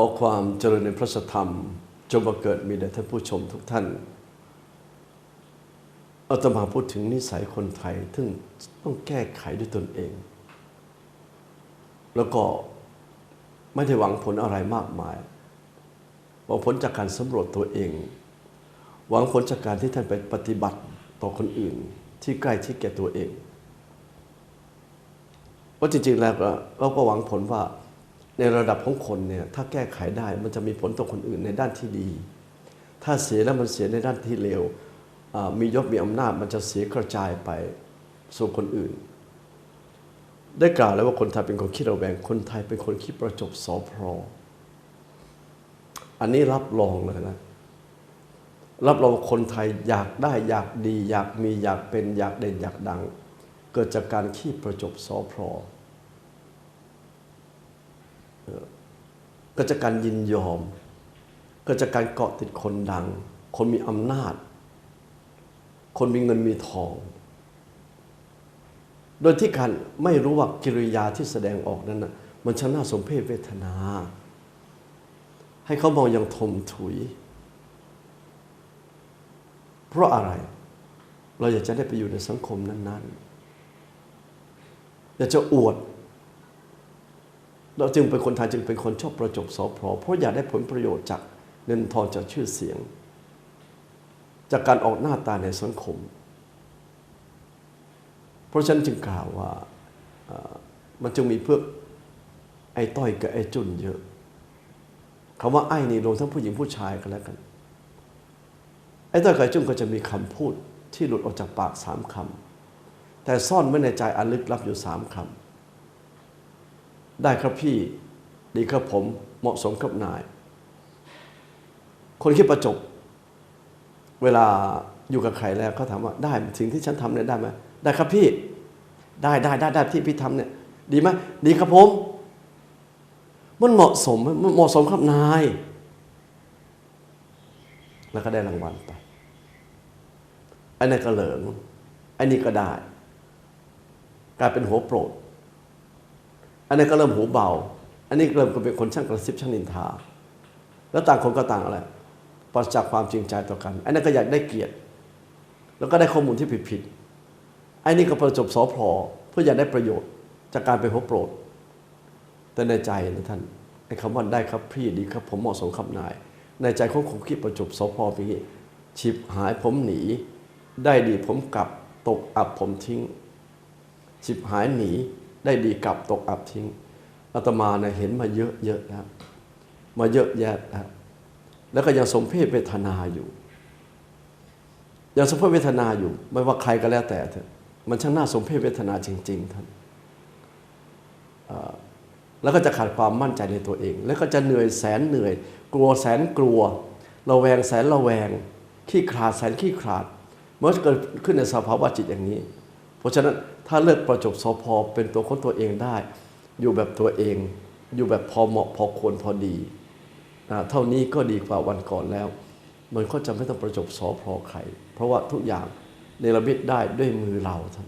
อความเจริญในพระสธรรม จงบังเกิดมีแด่ท่านผู้ชมทุกท่านอาตมาพูดถึงนิสัยคนไทยซึ่งต้องแก้ไขด้วยตนเอง แล้วก็ไม่ได้หวังผลอะไรมากมายหวังผลจากการสำรวจตัวเอง หวังผลจากการที่ท่านไปปฏิบัติต่อคนอื่น ที่ใกล้ที่แก่ตัวเองว่าจริงๆแล้วเราก็หวังผลว่า ในระดับของคนเนี่ยถ้าแก้ไขได้มันจะมีผลต่อคนอื่นในด้านที่ดี ถ้าเสียแล้วมันเสียในด้านที่เลวมียศมีอำนาจมันจะเสียกระจายไปสู่คนอื่น ได้กล่าวแล้วว่าคนไทยเป็นคนคิดระแวงคนไทยเป็นคนคิดประจบสอพรออันนี้รับรองเลยนะรับรองว่าคนไทยอยากได้อยากดี อยากมีอยากเป็นอยากเด่นอยากดัง เกิดจากการขี้ประจบสอพรอ เกิดจากการยินยอม เกิดจากการเกาะติดคนดัง คนมีอำนาจ คนมีเงินมีทอง โดยที่การไม่รู้ว่ากิริยาที่แสดงออกนั้นนะมันชน่าสมเพชเวทนา ให้เขามองอย่างทมถุย เพราะอะไร เราอยากจะได้ไปอยู่ในสังคมนั้น ๆ อยากจะอวด เราจึงเป็นคนไทยจึงเป็นคนชอบประจบสอพรเพราะอยากได้ผลประโยชน์จากเงินทองจากชื่อเสียง จากการออกหน้าตาในสังคม เพราะฉันจึงกล่าวว่ามันจึงมีเพื่อไอ้ต้อยกับไอ้จุนเยอะคำว่าไอ้นี่รวมทั้งผู้หญิงผู้ชายกันแล้วกัน ไอ้ต้อยกับไอ้จุนก็จะมีคำพูดที่หลุดออกจากปากสามคำแต่ซ่อนไว้ในใจอันลึกลับอยู่สามคำ ได้ครับพี่ดีครับผมเหมาะสมกับนาย คนคิดประจบ เวลาอยู่กับใครแล้วเขาถามว่าได้สิ่งที่ฉันทำเนี่ยได้ไหมได้ครับพี่ ได้ได้ได้ได้ที่พี่ทำเนี่ย ดีไหมดีครับผม มันเหมาะสมมมันเหมาะสมครับนาย แล้วก็ได้รางวัลไปไอ้นั่นก็เหลิงไอ้นี่ก็ได้ กลายเป็นหัวโปรด อันนี้นก็เริ่มหูเบา อันนี้เริ่มเป็นคนช่างกระซิบช่างนินทา แล้วต่างคนก็ต่างอะไรปราศจากความจริงใจต่อกัน อันนั้นก็อยากได้เกียรติ แล้วก็ได้ข้อมูลที่ผิดผิดๆอ้นี่ก็ประจบสอพอเพื่ออยากได้ประโยชน์จากการเป็นหัวโปรด แต่ในใจนะท่านไอ้คำว่าได้ครับพี่ดีครับ ผมเหมาะสมครับนาย ในใจของคงคิดประจบสอพอไปงี้ฉิบหายผมหนี ได้ดีผมกลับตกอับผมทิ้งฉิบหายหนี ได้ดีกลับตกอับทิ้งอาตมาเนี่ยเห็นมาเยอะเยอะแล้วมาเยอะแยะแล้วแล้วก็ยังสมเพศเวทนาอยู่ ยังสมเพศเวทนาอยู่ ไม่ว่าใครก็แล้วแต่เถอะมันช่างน่าสมเพศเวทนาจริง ๆ ท่านแล้วก็จะขาดความมั่นใจในตัวเอง แล้วก็จะเหนื่อยแสนเหนื่อย กลัวแสนกลัวระแวงแสนระแวงขี้ขลาดแสนขี้ขลาดเมื่อเกิดขึ้นในสภาวะจิตอย่างนี้ เพราะฉะนั้นถ้าเลิกประจบสพเป็นตัวคนตัวเองได้ อยู่แบบตัวเอง อยู่แบบพอเหมาะพอควรพอดีเท่านี้ก็ดีกว่าวันก่อนแล้ว มันก็จะไม่ต้องประจบสอพอใคร เพราะว่าทุกอย่างเนรมิตได้ด้วยมือเราท่าน